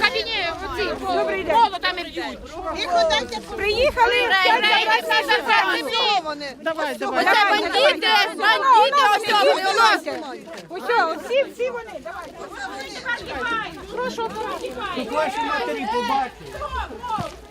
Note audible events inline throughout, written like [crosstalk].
Кабіні оці молотами б'ють. Приїхали. Давай, давай. Оце бандити, бандити ось вони у нас. Ось, всі, всі вони. Тут ваші матері побачили.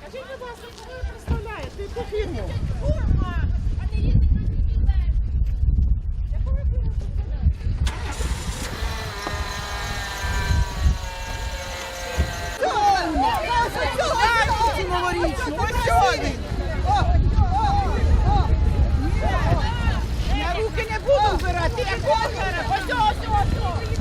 Скажіть, будь ласка, кого ви представляєте? Яку фірму? Я руки не буду вбирати. Ось, ось, ось, ось.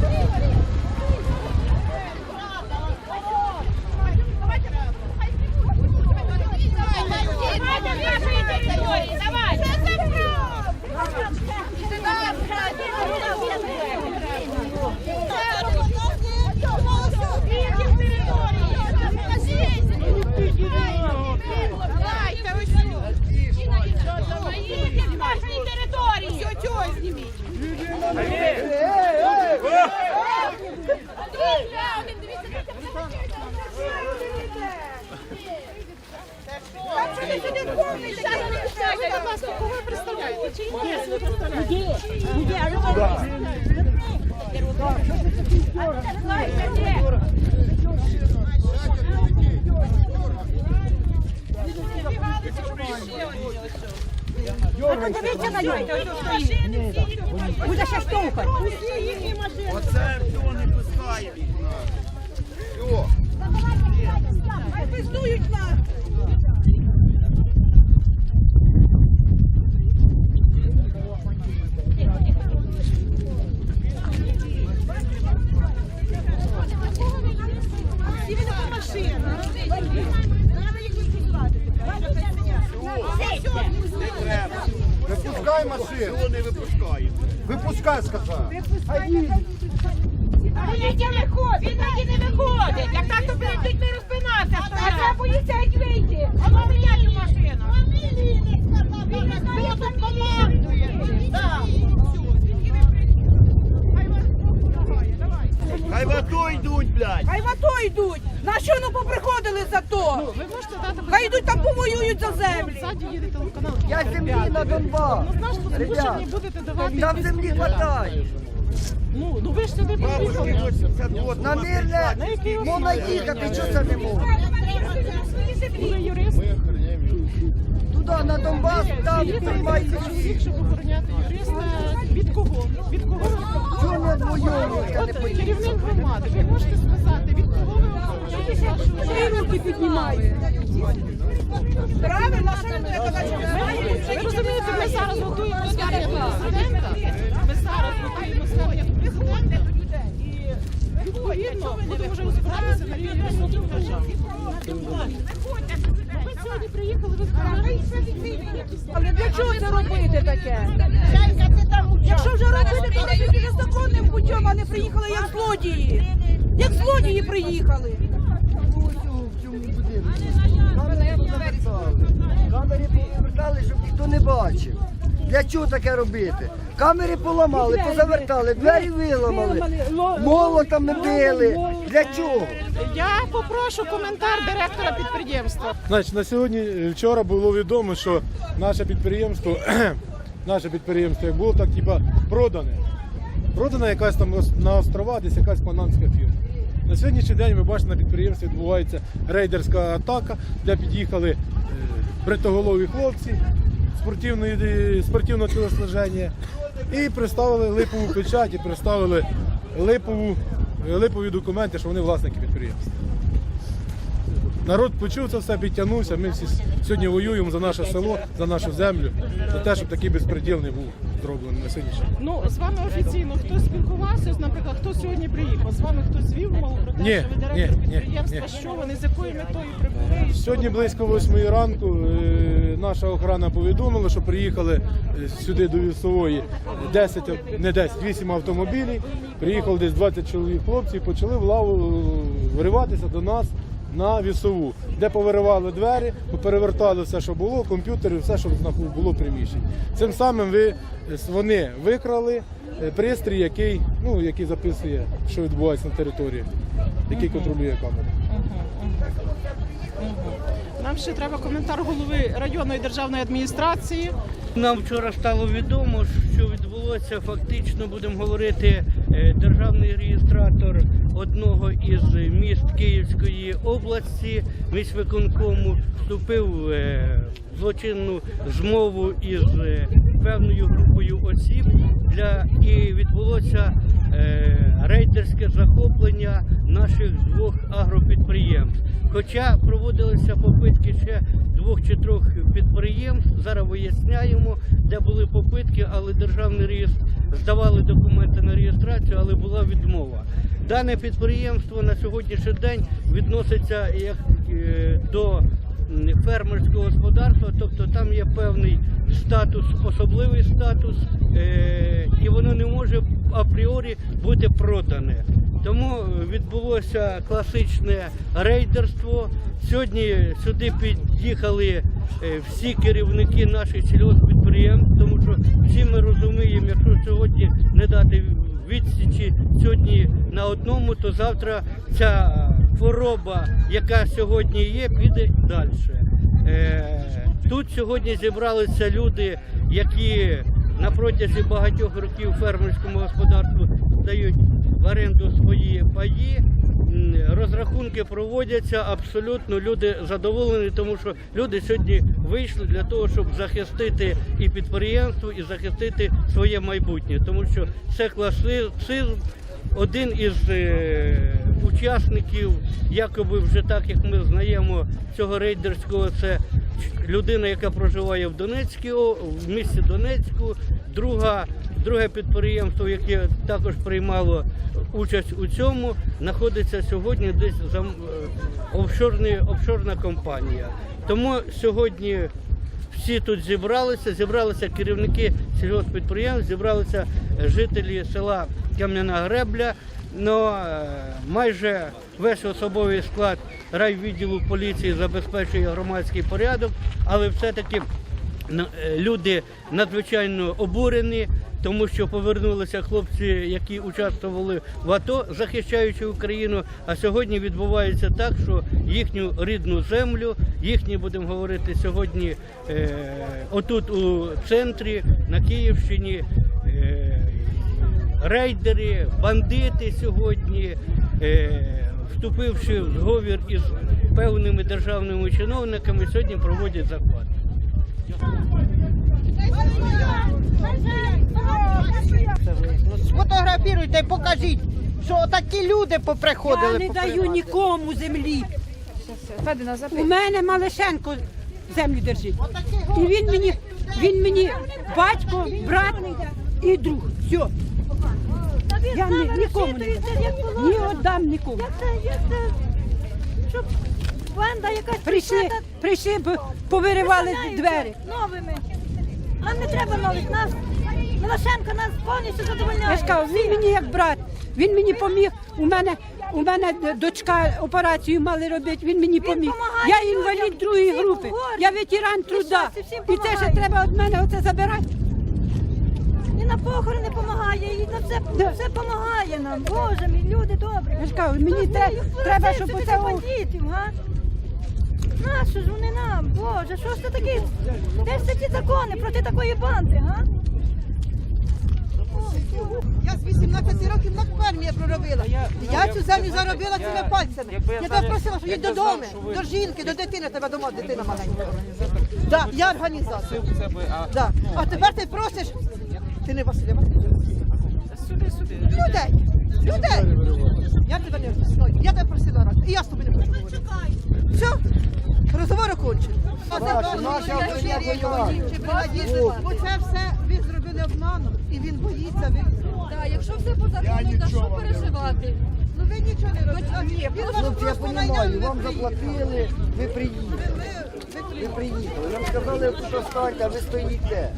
Скажіть, будь ласка, кого ви представляєте? Чи інтереси ви представляєте? Дивіться на нього. Буде ще штовхати. Оце всього не пускає. Пиздують нас. Випускай машину. Не випускає. Випускай, сказав. Він таки не виходить. Як так, то будуть не розпинатися. А це боїться як вийти. А вам міняти машину. Хто тут командує? Так. Хай в АТО йдуть, блядь. Хай в АТО йдуть. На що ну поприходили за то? Ви можете дати Хай йдуть там повоюють за землі. Ззаді їде телеканал. Я землі на Донбас. Ну, знаєш, тому що Ребят, мені будете давати. Там якісь- землі хватає. Ну, ну ви ж сюди приїхали. це от. На мирне можна їхати, що це не можна? Ви юрист. Туди на Донбас, там Приїхали тримають всіх, всіх. щоб охороняти юриста. Від кого? Від кого ви Чого не я не От керівник громади, ви можете сказати, від охороняєте піднімають. Правильно, що ви казати, ви Ви розумієте, ми зараз готуємо звернення президента. Ми зараз готуємо до президента. І відповідно будемо вже розбиратися на. Ми сьогодні приїхали, ви сказали, Але для чого це робити таке? Якщо вже робити, то робити незаконним путем, а не приїхали як злодії. Як злодії приїхали. Камери повертали. Камери повертали, щоб ніхто не бачив. Для чого таке робити? Камери поламали, позавертали, двері виламали, молотами били. Для чого? Я попрошу коментар директора підприємства. Значить, на сьогодні е, вчора було відомо, що наше підприємство, [clears throat] наше підприємство як було так, типа продане. Продана якась там на острова, десь якась панамська фірма. На сьогоднішній день ви бачите, на підприємстві відбувається рейдерська атака, де під'їхали е, бритоголові хлопці спортивної, е, спортивного тілосложення і представили липову печать, і представили липову, е, липові документи, що вони власники підприємства. Народ почув це все, підтягнувся. Ми всі сьогодні воюємо за наше село, за нашу землю, за те, щоб такий безпреділ не був. Зроблено на сьогоднішній. Ну, з вами офіційно хтось спілкувався, наприклад, хто сьогодні приїхав? З вами хтось звів мову про те, Ні, що ви директор ні, підприємства, ні. що вони, з якою метою прибули? Сьогодні близько восьмої ранку е, наша охорона повідомила, що приїхали е, сюди до Вісової 10, не 10, 8 автомобілів. Приїхало десь 20 чоловік хлопців і почали в лаву е, вириватися до нас на вісову, де повиривали двері, перевертали все, що було, комп'ютери, все, що знаху- було приміщень. Цим самим ви, вони викрали е, пристрій, який, ну, який записує, що відбувається на території, який контролює камеру. Нам ще треба коментар голови районної державної адміністрації. Нам вчора стало відомо, що відбулося фактично, будемо говорити, е, державний реєстратор одного із міст Київської області, міськвиконкому, вступив е, в злочинну змову із е, певною групою осіб. Для і відбулося е, рейдерське захоплення наших двох агропідприємств. Хоча проводилися попитки ще двох чи трьох підприємств, зараз виясняємо, де були попитки, але державний реєстр здавали документи на реєстрацію, але була відмова. Дане підприємство на сьогоднішній день відноситься як е, до фермерського господарства, тобто там є певний статус, особливий статус, е, і воно не може апріорі бути продане. Тому відбулося класичне рейдерство. Сьогодні сюди під'їхали е, всі керівники наших сільгоспідприємств, тому що всі ми розуміємо, якщо сьогодні не дати відсічі сьогодні на одному, то завтра ця хвороба, яка сьогодні є, піде далі. Е, Тут сьогодні зібралися люди, які на протязі багатьох років фермерському господарству дають в оренду свої паї. Розрахунки проводяться абсолютно. Люди задоволені, тому що люди сьогодні вийшли для того, щоб захистити і підприємство, і захистити своє майбутнє, тому що це класицизм. Один із е, учасників, якоби вже так як ми знаємо цього рейдерського, це людина, яка проживає в Донецькій, в місті Донецьку. Друга, друге підприємство, яке також приймало участь у цьому, знаходиться сьогодні десь за е, офшорна компанія. Тому сьогодні всі тут зібралися, зібралися керівники сільгоспідприємств, зібралися е, жителі села Кам'яна Гребля. Но е, майже весь особовий склад райвідділу поліції забезпечує громадський порядок, але все-таки е, люди надзвичайно обурені, тому що повернулися хлопці, які участвували в АТО, захищаючи Україну. А сьогодні відбувається так, що їхню рідну землю, їхні будемо говорити сьогодні, е, отут у центрі на Київщині. Рейдери, бандити сьогодні, е, вступивши в зговір із певними державними чиновниками, сьогодні проводять захват. Сфотографіруйте, покажіть, що такі люди Я поприходили. не даю нікому землі. У мене Малишенко землю держить. І він мені, він мені батько, брат і друг. Все. Я ні, нікому не дам. Ні віддам нікому. Щоб банда якась Прийшли, прийшла прийшли, б- повиривали двері. новими. Нам не треба нових, нас Милошенко нас повністю задовольняє. Я ж кажу, він мені як брат, він мені поміг. У мене у мене дочка операцію мали робити, він мені поміг. помагає Я інвалід другої всім групи, я ветеран труда. всім І це ще помагає. треба від мене оце забирати. На похорони допомагає, і на все, Да. все допомагає нам. Боже мій, люди добрі. Я ж кажу, мені Ну, треба, ну, треба, щоб що оце бандитів, га? Нащо ж вони нам? Боже, що ж це таке? Де ж це ті закони проти такої банди, га? Я з 18 років на фермі я проробила. Я цю землю заробила цими пальцями. Я тебе просила, що їдь додому, до жінки, до дитини, тебе дома дитина маленька. Да, я організатор. Да. А тепер ти просиш, ти не Василя Васильович. Сюди, сюди. Людей, людей. Я тебе не знаю. Я тебе просила раз. І я з тобою не хочу говорити. Все? Розговор окончен. Наші, наші автомобілі воювали. Оце все ви зробили обманом, і він боїться. Так, якщо все по закону, то що переживати? Ну ви нічого не робите. Ні, він вас я просто найняв, розумію, вам заплатили, ви приїхали. Ви приїхали. Нам сказали, що станьте, а ви стоїте.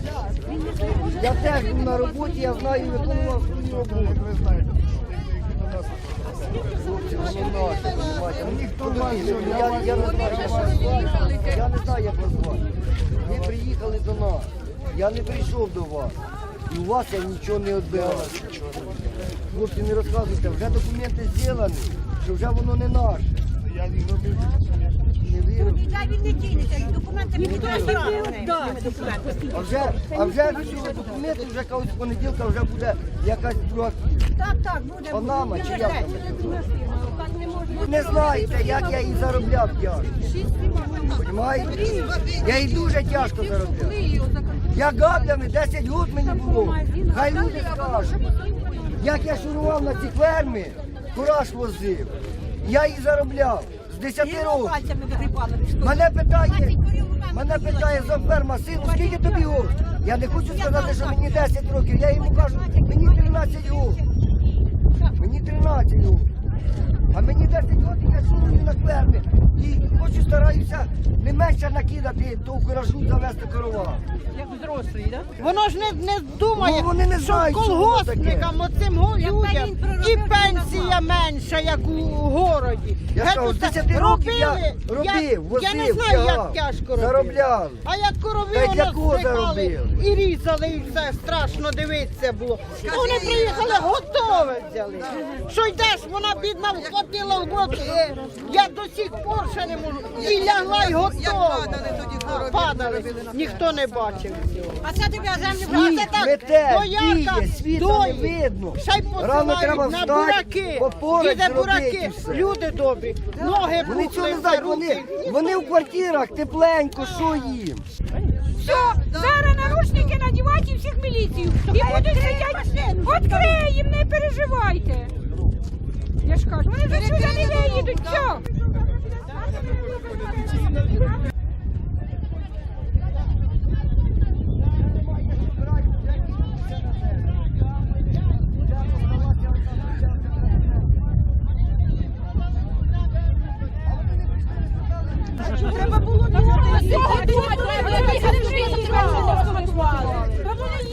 Я теж був на роботі, я знаю, виконував свою роботу. Ви знаєте. Хлопці, воно наше, Ніхто не. Я, я не знаю, як вас звати. Я не знаю, як вас звати. Ви приїхали до нас. Я не прийшов до вас. І у вас я нічого не відбирав. Хлопці, не розказуйте, вже документи зроблені, що вже воно не наше. Я не. Не вірив. він не кинеться, документи ніхто не А вже, а вже всі документи, вже когось понеділка вже буде якась друга Так, так, буде. панама чи як там. Ви не знаєте, як я її заробляв тяжко. Понімаєте? Я її дуже тяжко заробляв. Я габлями 10 років мені було. Хай люди скажуть. Як я шурував на ці ферми, кураж возив. Я її заробляв 10 років. Пальцями вигрібали. Мене питає, мене питає за ферма, сину, скільки тобі років? Я не хочу сказати, що мені 10 років. Я йому кажу, мені 13 років. Мені 13 років. А мені 10 років я шурую на фермі. І хочу стараюся не менше накидати, то в гаражу завести корова. Воно ж не, не думає, Ну, вони не що знають, що воно колгоспникам, оцим го- людям, і пенсія менша, як у городі. Я Геть кажу, з усе 10 років я робив, возив, я не знаю, тягав, як тяжко робили. заробляв. А як корови Та й у для нас кого заробили? і різали, і все страшно дивитися було. Вони приїхали, готове взяли. Що йдеш, вона бідна вхватила в бок. е, Я до сих пор ще не можу. І лягла й готова. Падали, ніхто не бачив цього. А це тобі землю А так, світла не видно. Ще й Рано треба посилають на встати, бураки. Іде бураки, люди добрі, ноги Вони цього не знають, вони, вони в квартирах тепленько, що їм? Все, зараз наручники надівати і всіх міліцію. І будуть сидять. Откриємо, не переживайте. Я ж кажу, вони вже сюди не виїдуть, все. Треба було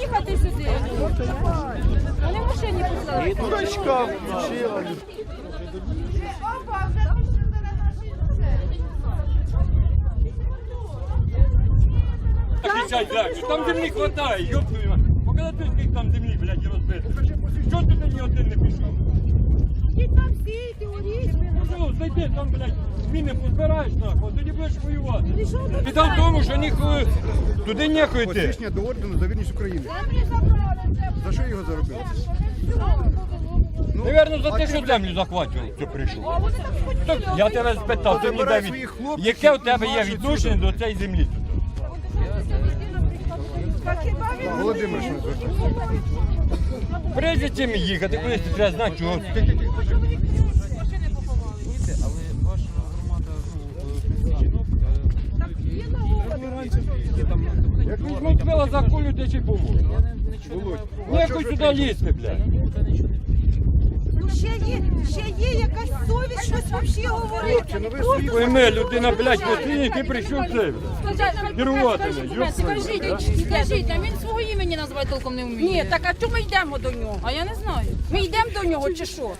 їхати сюди. Вони в машині послали. Дурачка включила. Кричать дальше. Там землі хватає, ёбаный мать. Покажи ти, скільки там землі, блядь, розбито. Чого ти ні один не пішов? Ну, зайди там, блядь, міни позбираєш, нахуй, тоді будеш воювати. Біда в тому, що ніхуй, туди нехуй йти. Посвідчення до ордену за вірність України. За що його заробили? Наверно, за те, що землю захвачував, що прийшов. Так, я тебе спитав, ти мені Забирай своїх хлопців яке у і тебе є марш відношення до цієї землі? Володимир, що. Прежде чим їхати, кудись ти треба знати, чого. Як візьмуть пила за кулю, ти чи поможеш. Нехуй сюди лізти, блядь. Ну ще є, ще є якась совість щось взагалі говорити. Ну Пойми, людина, блядь, постійно, ти прийшов це, блядь. Керувати не, твою. Скажіть, скажіть, а він свого імені називати толком не вміє. Ні, так а чому ми йдемо до нього? А я не знаю. Ми йдемо до нього чи що?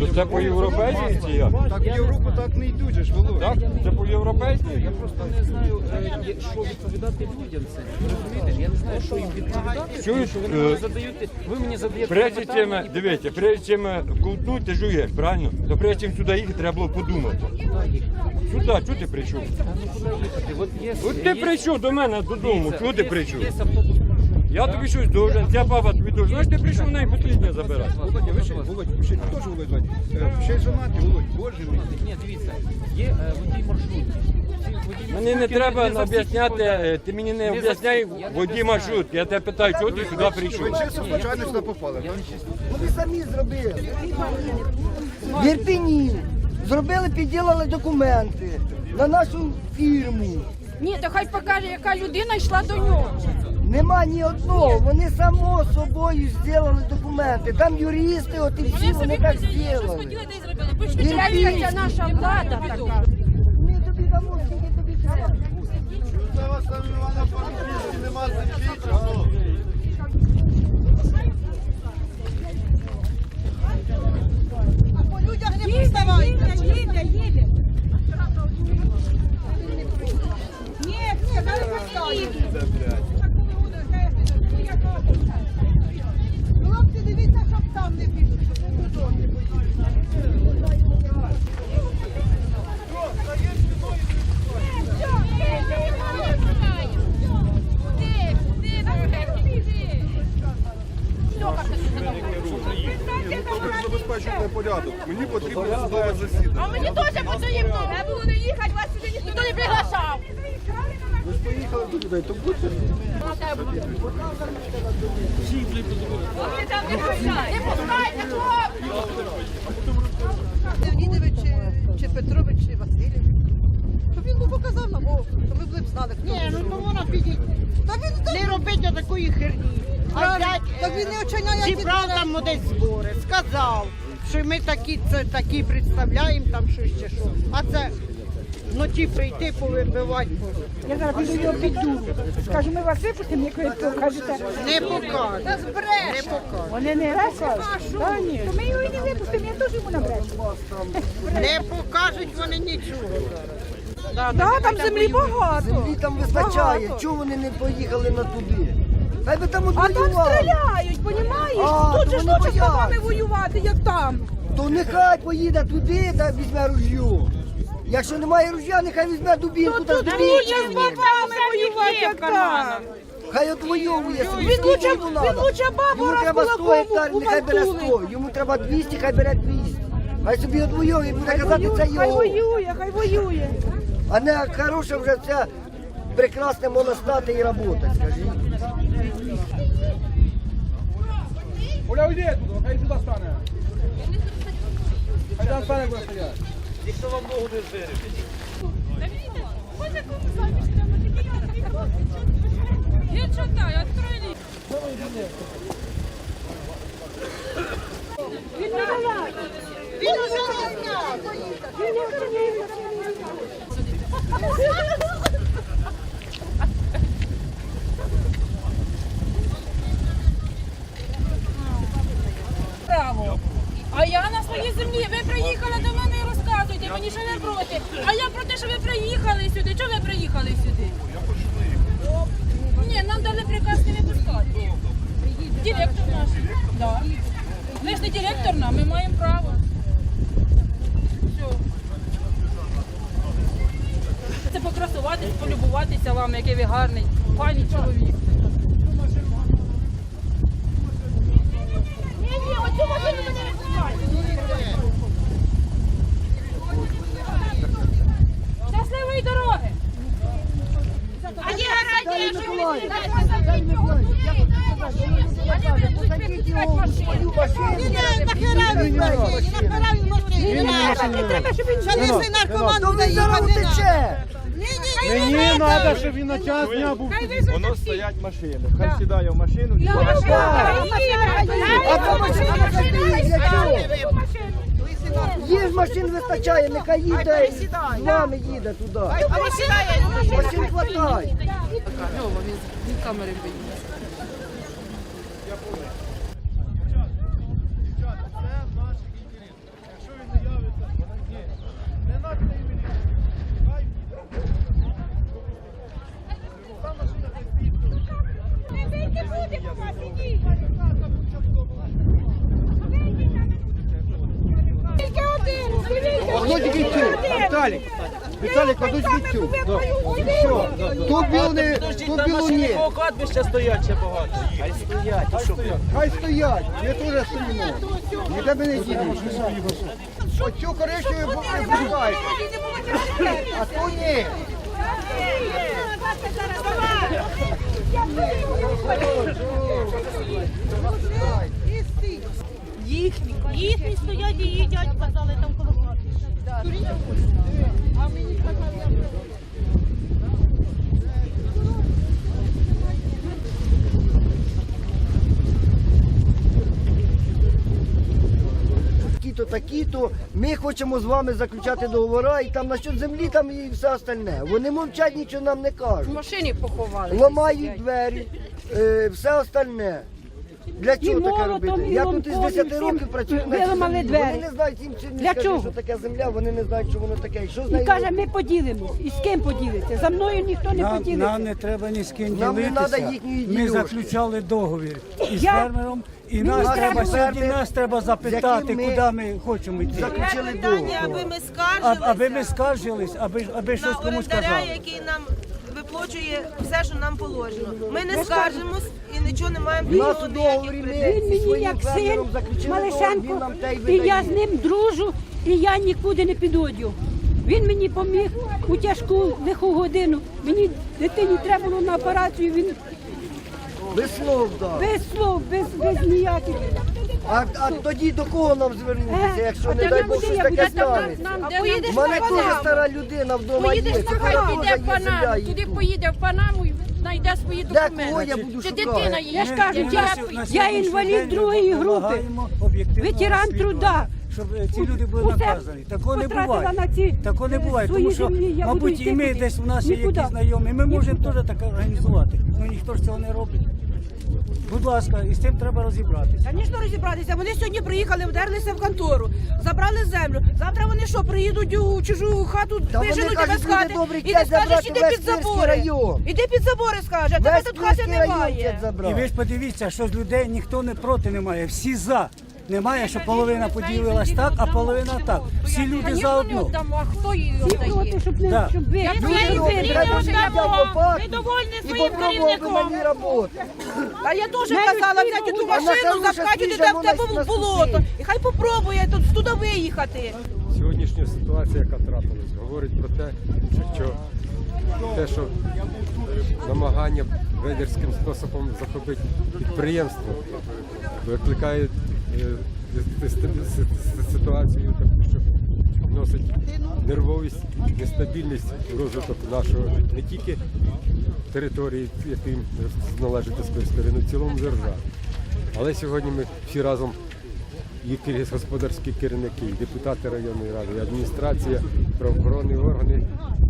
То це по-європейськи чи як? так в Європу так не йдуть, же ж, Володь. Так? Це по-європейськи? Я просто не знаю, е, що відповідати людям це. Розумієте? Я не знаю, що їм відповідати. Чуєш, Що ви мені е, задаєте, ви мені задаєте Прежде чим, питання, і- дивіться, прежде чим ковтнути, ти жуєш, правильно? То прежде чим сюди їхати, треба було подумати. Сюди, чого ти прийшов? Ну куди їхати? От є, От ти є- прийшов до мене додому, чого ти є- прийшов? Є автобус. Я тобі щось должен, ця баба тобі должна. Знаєш, ти прийшов в неї посліднє забирати. Володя, ви ще, Володь, ще теж Володь звати. Е, Ще й женатий, Володь, боже мій. Ні, дивіться, є е, водій маршрутки. Ці водії Мені не маршрутки треба за всіх об'ясняти, відповідають. е, ти мені не за об'ясняй всіх, я не водій об'ясняю. маршрут. Я тебе питаю, чого ти сюди прийшов? Ви чесно случайно сюди попали, так? Вони самі зробили. В Ірпіні зробили, підділили документи на нашу фірму. Ні, то хай покаже, яка людина йшла до нього. Нема ні одного, вони само собою зробили документи. Там юристи, от і всі вони так зробили. це наша влада така. Ми тобі дамо, скільки тобі треба. А по людях не приставайте. Їде, їде. Ні, ні, зараз поставте. Хлопці, дивіться, щоб там не пішли, щоб не додому. Забезпечувати порядок. Мені потрібно судове засідання. А мені теж потрібно. Я було не їхати, вас сюди ніхто не приглашав. Ви ж поїхали до людей, то будьте. Леонідович чи, Петрович, чи Васильович. Щоб він би показав нам, о, то ми б знали, ну то не робить такої херні. А так він там десь збори, сказав, що ми такі, представляємо, там щось чи що. А це вночі прийти, повибивати. Я зараз піду його піду. Скажу, ми вас випустимо, як ви покажете. Не покажуть. Не покажуть. Вони не кажуть. Та ні. То ми його і не випустимо, я теж йому набречу. Не покажуть вони нічого. Да, там землі багато. Землі там вистачає, чого вони не поїхали на туди? Хай би там А там стріляють, понімаєш? А, Тут то же ж вони лучше з бояться. бабами воювати, як там. То нехай поїде туди та візьме ружьо. Якщо немає ружя, нехай візьме дубінку та з Лучше з воювати, як там. Хай отвоює собі. Він лучше, йому він надо. лучше бабу Йому раз треба 100 кулаком гектарів, нехай бере 100. умантулить. Йому треба 200, хай бере 200. Хай собі отвоює і буде казати, це хай його. воює, хай воює. А не хороше вже це прекрасне можна стати і працювати, скажіть. Оля, уйди туди, хай сюди стане. Хай там стане, буде стояти. Я читаю, открой Він уже не зняв. право. А я на своїй землі. Ви приїхали до мене і розказуєте, мені ще не проти. А я про те, що ви приїхали сюди. Чого ви приїхали сюди? Ні, нам дали приказ не випускати. Директор наш. Да. Ви ж не директор нам, ми маємо право. Все. Це покрасуватись, полюбуватися вам, який ви гарний, пані чоловік. Ні, ні, оцю машину мене не пускайте. Щасливої дороги! А є гарантія, що ви не. Не треба, щоб він шалився наркоман То Мені не треба, щоб він на час дня був. Воно стоять машини. Хай сідає в машину. А ця машина стоїть для чого? Є ж машин вистачає, нехай їде. З вами їде туди. А ви сідаєте? Машин хватає. Одну тільки цю. Віталік. Віталік, одну тільки цю. Все. Тут білу не, тут білу ні. кладбища стоять ще багато. Хай стоять, і що? Хай стоять. Ми теж стоїмо. Ніде ми не їдемо. Оцю коричневу пускаєте. А ту ні. Їхні, їхні стоять і їдять, казали там хати. Такі-то, такі-то. Ми хочемо з вами заключати договори, і там насчет землі, там і все остальне. Вони мовчать, нічого нам не кажуть. машині поховали. Ламають двері, е, все остальне. Для чого таке робити? Я тут із 10 років працюю на цій виламали землі. двері. Вони не знають їм чи Для не чого? скажи, що таке земля, вони не знають, що воно таке. І що з І нею каже, робити? ми поділимось. І з ким поділиться? За мною ніхто не Нам, поділиться. нам не треба ні з ким Нам не ділитися. треба їхньої Ми ділюшки. заключали договір із Я- фермером, і Мені нас треба сьогодні нас треба запитати, ми куди ми хочемо йти. Заключили договор. аби ми А- Аби ми скаржились, аби, аби щось комусь казали. який нам виплачує все, що нам положено. Ми не скаржимось і нічого не маємо у договорі ми Він мені як син Малишенко, і я з ним дружу, і я нікуди не підодю. Він мені поміг у тяжку лиху годину. Мені дитині треба було на операцію, він Без слов, так. без слов, без, без ніяких. А, а тоді до кого нам звернутися, Е, якщо а не дай Бог щось таке станеться? У мене теж стара людина вдома є. Поїдеш на Панаму, теж піде в земля Панаму, туди поїде в Панаму і знайде свої Для документи. я буду Чи шукати? дитина є? Я ж кажу, я- я- інвалід другої групи, ветеран труда. Щоб е, ці люди були Усе наказані. Такого не потратила буває. на ці, Такого не е, буває, свої тому що, землі, я буду мабуть, йти і ми десь у нас є Нікуди. якісь знайомі. Ми можемо теж так організувати. Ну ніхто ж цього не робить. Будь ласка, і з цим треба розібратися. Звісно, розібратися. Вони сьогодні приїхали, вдерлися в контору, забрали землю. Завтра вони що, приїдуть у чужу хату, Та вони виженуть тебе кажуть, з люди хати. добрі, І ти хотять скажеш, забрати іди весь під забори. район. Іди під забори, скаже, тебе тут хати район немає. І ви ж подивіться, що з людей ніхто не проти немає. Всі за. Немає, що половина поділилась так, а половина так. Всі люди Звісно, не заодно. а хто її віддає? щоб не Да. щоб ви. Я люди своєї вибрали. землі Треба І своїм попробував би керівником. мені роботи. А я теж казала взяти ту машину, хороша, закачати свіжа, де в тебе на в болото. І хай попробує тут туди виїхати. Сьогоднішня ситуація, яка трапилась, говорить про те, що те, що намагання рейдерським способом захопити підприємство, викликає ситуацію таку, що вносить нервовість, нестабільність в розвиток нашого не тільки території, яким належить Тискої сторони, в цілому держави. Але сьогодні ми всі разом і господарські керівники, і депутати районної ради, і адміністрація, правоохоронні органи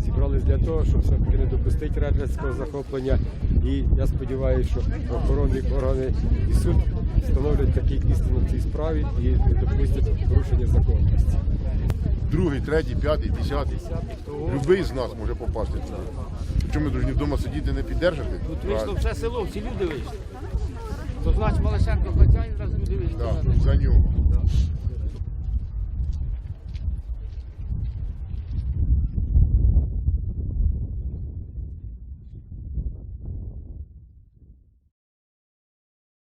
зібралися для того, щоб все-таки не допустити радянського захоплення. І я сподіваюся, що правоохоронні органи і суд встановлять такі істини в цій справі і не допустять порушення законності. Другий, третій, п'ятий, десятий. Любий з нас може попасти. Чому ми дружні вдома сидіти, не піддержати? Тут вийшло все село, всі люди вийшли. То значить Малашенко хазяїн, раз люди вийшли. Так, за нього.